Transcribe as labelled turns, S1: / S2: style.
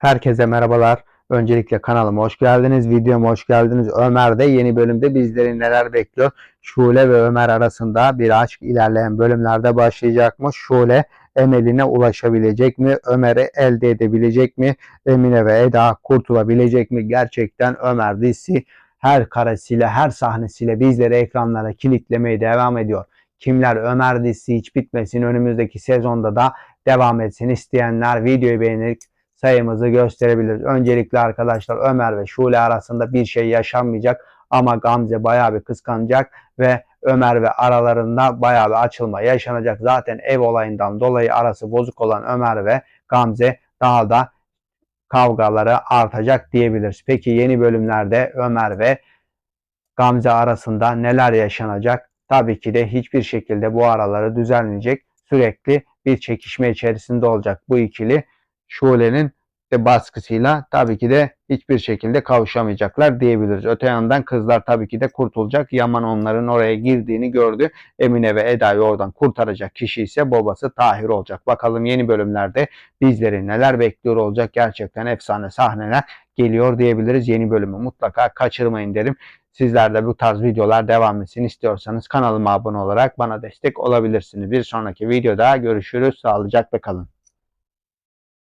S1: Herkese merhabalar. Öncelikle kanalıma hoş geldiniz. Videoma hoş geldiniz. Ömer'de yeni bölümde bizleri neler bekliyor? Şule ve Ömer arasında bir aşk ilerleyen bölümlerde başlayacak mı? Şule Emel'ine ulaşabilecek mi? Ömer'i elde edebilecek mi? Emine ve Eda kurtulabilecek mi? Gerçekten Ömer dizisi her karesiyle, her sahnesiyle bizleri ekranlara kilitlemeye devam ediyor. Kimler Ömer dizisi hiç bitmesin önümüzdeki sezonda da devam etsin isteyenler videoyu beğenip sayımızı gösterebiliriz. Öncelikle arkadaşlar Ömer ve Şule arasında bir şey yaşanmayacak ama Gamze bayağı bir kıskanacak ve Ömer ve aralarında bayağı bir açılma yaşanacak. Zaten ev olayından dolayı arası bozuk olan Ömer ve Gamze daha da kavgaları artacak diyebiliriz. Peki yeni bölümlerde Ömer ve Gamze arasında neler yaşanacak? Tabii ki de hiçbir şekilde bu araları düzelmeyecek. Sürekli bir çekişme içerisinde olacak bu ikili. Şule'nin de baskısıyla tabii ki de hiçbir şekilde kavuşamayacaklar diyebiliriz. Öte yandan kızlar tabii ki de kurtulacak. Yaman onların oraya girdiğini gördü. Emine ve Eda'yı oradan kurtaracak kişi ise babası Tahir olacak. Bakalım yeni bölümlerde bizleri neler bekliyor olacak. Gerçekten efsane sahneler geliyor diyebiliriz. Yeni bölümü mutlaka kaçırmayın derim. Sizler de bu tarz videolar devam etsin istiyorsanız kanalıma abone olarak bana destek olabilirsiniz. Bir sonraki videoda görüşürüz. Sağlıcakla kalın.